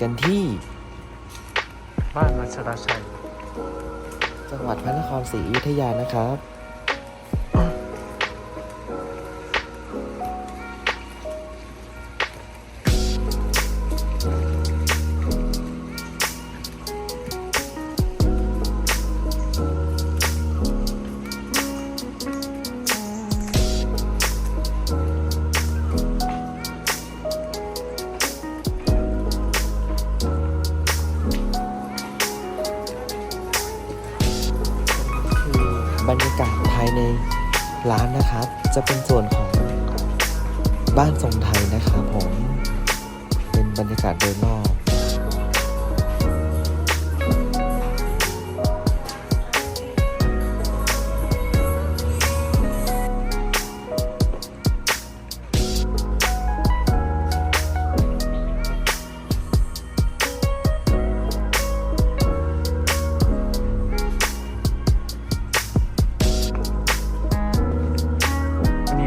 กันที่ บ้านวัชรชัย จังหวัดพระนครศรีอยุธยานะครับ ร้านนะครับ จะเป็นส่วนของบ้านทรงไทยนะครับผม เป็นบรรยากาศโดยรอบ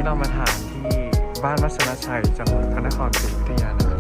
เรามาทานที่บ้านวัฒนชัยจังหวัดพระนครศรีอยุธยานะครับ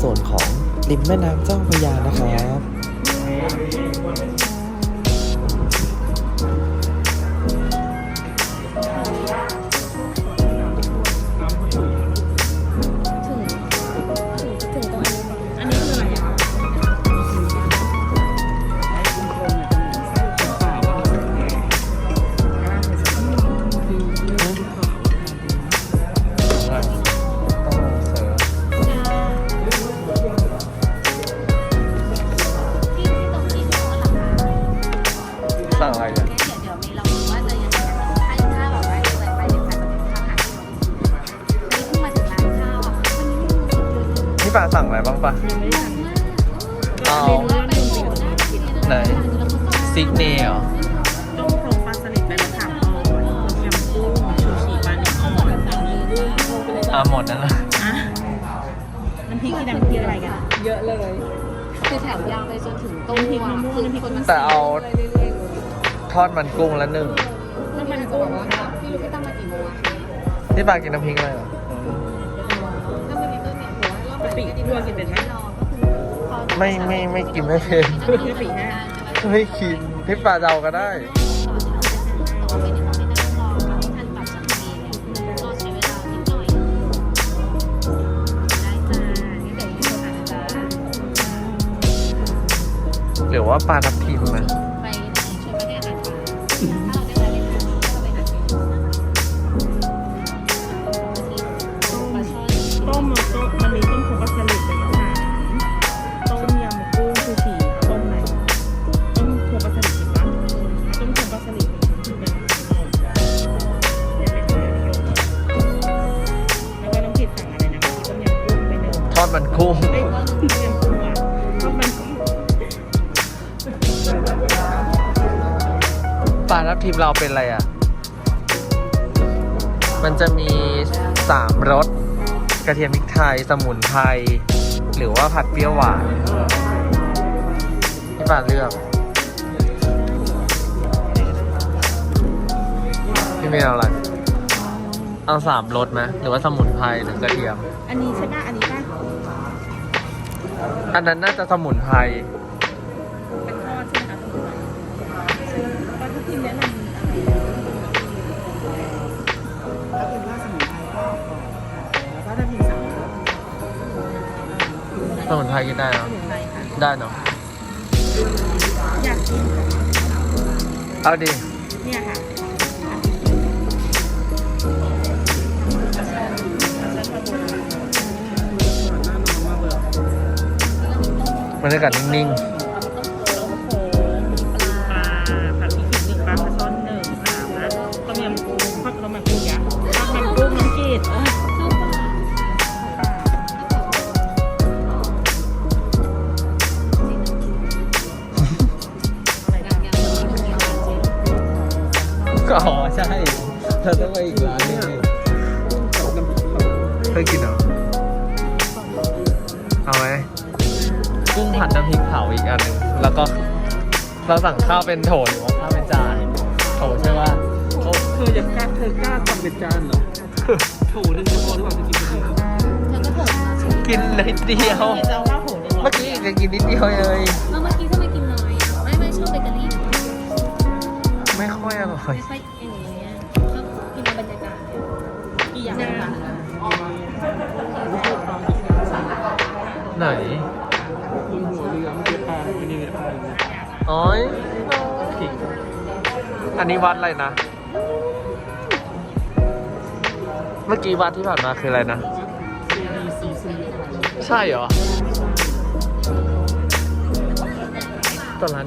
ส่วนของริมแม่น้ำเจ้าพระยานะครับ พี่ปาสั่งอะไรบ้างปะเอาไหนซิกเนลต้มโครงปลาสลิดใบมะขามอ่อนยำกุ้งชูชีปลาเนื้ออ่อนอะหมดนั่นแหละอะน้ำพริกที่น้ำพริกอะไรกันเยอะเลย คือแถวยาวไปจนถึงตรงน้ำพริกมะม่วงน้ำพริกมะม่วงแต่เอาทอดมันกุ้งละหนึ่งแล้วมันกุ้งพี่ลูกพี่ตั้งมากี่โมงอะพี่ปากินน้ำพริกอะไรเหรอ หัวรอบกะปิทั่วกินเป็นไหมรอก็คือไม่ไม่ไม่กินไม่เป็นกะปิแห้งไม่กินพี่ปาเดาก็ได้แต่ว่าไม่ได้ต้องไปนั่ ปลาทับทิมเราเป็นอะไรอะ มันจะมีสามรสกระเทียมพริกไทย สมุนไพร หรือว่าผัดเปรี้ยวหวานพี่ปาเลือกพี่เมย์เอาอะไร เอาสามรสไหมหรือว่าสมุนไพรหรือกระเทียม อันนี้ใช่ป่ะอันนี้ อันนั้นน่าจะสมุนไพรเป็นทอดใช่ไหมคะปลาทับทิมแนะนำอะไรถ้าเป็นว่าสมุนไพรก็บอกแล้วก็ถ้าพิมพ์สั่งสมุนไพรกินได้เนาะสมุนไพรค่ะได้เนาะอยากกินเอาดิเนี่ยค่ะ บรรยากาศนิ่งปลาผัดพริกขิงหนึ่งปลาปลาช่อนหนึ่งสามนะต้มยำกุ้งทอดต้มยำกุ้งยักษ์ทอดมันกุ้งน้ำกีดๆ ก็อ๋อใช่เธอต้องไปอีกร้านนึงเลเคยกินเหรอ กุ้งผัดน้ำพริกเผาอีกอันหนึงแล้วก็เราสั่งข้าวเป็นโถหรือว่าข้าวเป็นจานโถใช่ป่ะเธอจะกล้าเธอกล้าทำเป็นจานเหรอโถนึงจะพอหรือเปล่าจะกินคนเดียวเธอก็โผล่มาใช่ไหมกินนิดเดียวจะเอาข้าวโหนึงเหรอเมื่อกี้จะกินนิดเดียวเลยเมื่อกี้ทำไมกินน้อยอะไม่ไม่ชอบเบเกอรี่ไม่ค่อยอร่อย ไม่ค่อยอย่างเงี้ยชอบกินในบรรยากาศเนี่ยกี่อย่างนะนะคะไหน คุณหัวเรือมันจะปลาไป็นยังไงปลาอ๋อยอันนี้วัดอะไรนะ เมื่อกี้วัดที่ผ่านมาคืออะไรนะ ใช่เหรอตอนนั้น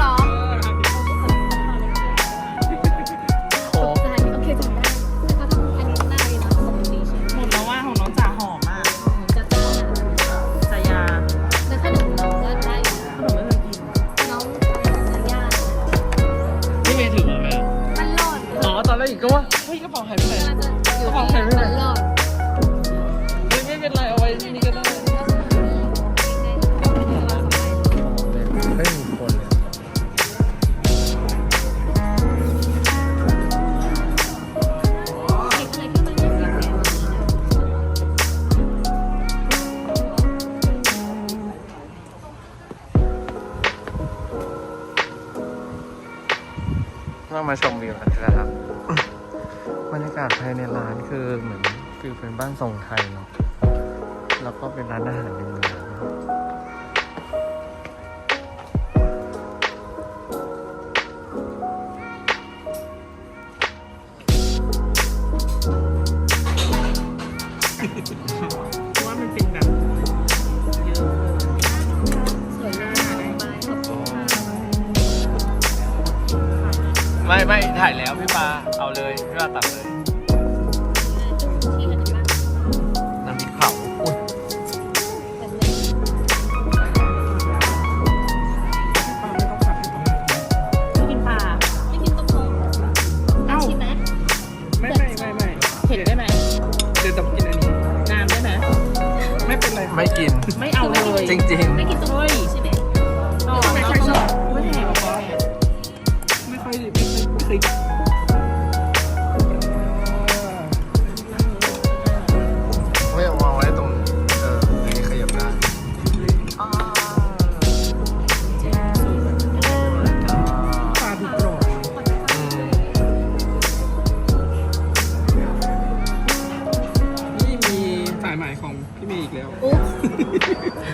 เรามาชมวิวกันนะครับบรรยากาศภายในร้านคือเหมือนฟิลเป็นบ้านทรงไทยเนาะแล้วก็เป็นร้านอาหารในเมืองนะครับ ไม่ไม่ถ่ายแล้วพี่ปาเอาเลยพี่ปาตัดเลย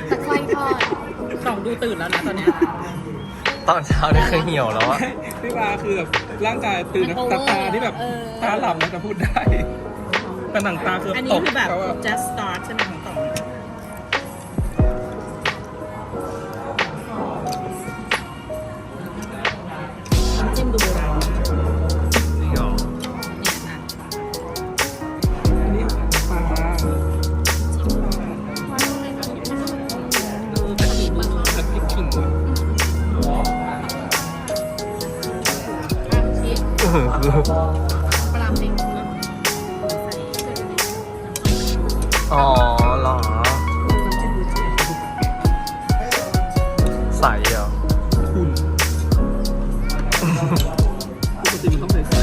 ตะไคร้ทอดสองดูตื่นแล้วนะตอนเนี้ยตอนเช้านี่คือเหี่ยวแล้วอะพี่ปลาคือแบบร่างกายตื่นนะตาตาที่แบบตาหลับนะจะพูดได้แต่หนังตาคืออัอันนี้คือแบบ just start ใช่ไหม ปลาหมึกอ๋อเหรอ ใสเหรอ คุณปกติมันต้องใส่ใส่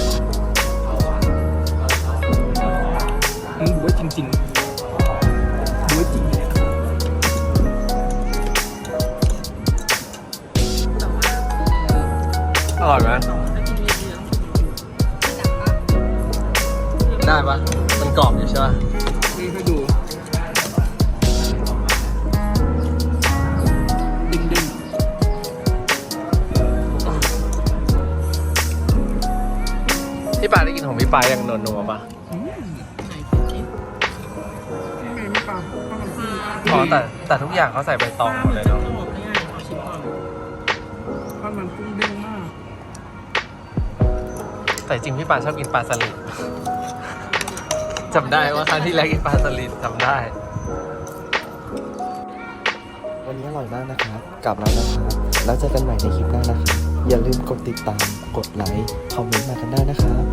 มันบวยจริงๆบวยจริงอร่อยไหม ได้ปะมันกรอบอยู่ใช่ปะนี่ให้ดูดึงดึงพี่ปาได้กินของพี่ปายังนัวๆปะๆไหนคิดพี่เมย์ไม่ปลาปลาปลาอ๋อแต่แต่ทุกอย่างเขาใส่ใบตองหมดเลยเนาะ แต่จริงพี่ปานชอบกินปลาสลิดจำได้ว่าครั้งที่แล้วกินปลาสลิดจำได้ วันนี้อร่อยมากนะครับ กลับแล้วนะครับแล้วเจอกันใหม่ในคลิปหน้านะครับ อย่าลืมกดติดตาม กดไลค์ คอมเมนต์มากันได้นะครับ